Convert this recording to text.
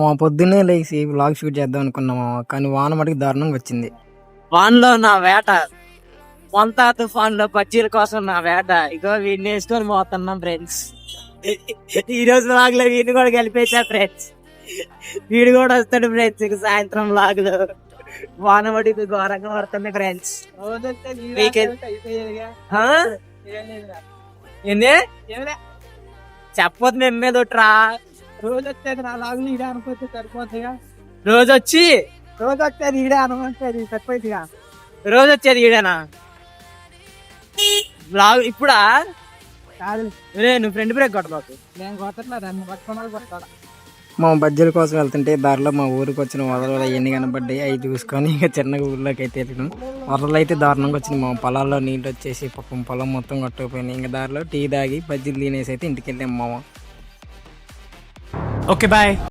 మా పొద్దున్నే లేచి వ్లాగ్ షూట్ చేద్దాం అనుకున్నాము కానీ వాన మటుకు దారుణంగా వచ్చింది. వాన్లో నా వేట వంత తుఫాన్లో బజ్జీల కోసం నా వేట. ఇగో వీడిని వేసుకొని పోతున్నాం ఫ్రెండ్స్ ఈ రోజు లాగ్లో వీడిని కూడా కలిపేసా ఫ్రెండ్స్ వీడు కూడా వస్తాడు ఫ్రెండ్స్ ఇక సాయంత్రం లాగ్లో. వాన పడి ఘోరంగా పడుతుంది ఫ్రెండ్స్ ఏంది? చెప్పొద్దు మేము మీద రోజు వచ్చేది నా లాగు ఈడే అనుకుంటే సరిపోతుందిగా రోజు వచ్చి రోజు వచ్చేది ఈడే అనుకుంటే సరిపోతుందిగా రోజు వచ్చేది ఈడేనా? బ్లాగ్ ఇప్పుడా? కాదు. రే నువ్వు ఫ్రెండ్ బ్రేక్ కొట్టబాకు. నేను కొట్టట్లేదు అన్ని పట్టుకున్నాడు కొట్టాడు మా బజ్జీల కోసం వెళ్తుంటే దారిలో మా ఊరికి వచ్చిన వరదలు అవన్నీ కనబడ్డాయి. అవి చూసుకొని ఇక చిన్నగా ఊర్లోకి అయితే వెళ్ళినాం వరదలు అయితే దారుణంగా వచ్చింది మా పొలాల్లో నీళ్ళు వచ్చేసి పాపం పొలం మొత్తం కొట్టుకుపోయినాయి. ఇంకా దారిలో టీ తాగి బజ్జీలు తినేసి అయితే ఇంటికి వెళ్ళాం మామ. Ok, bye.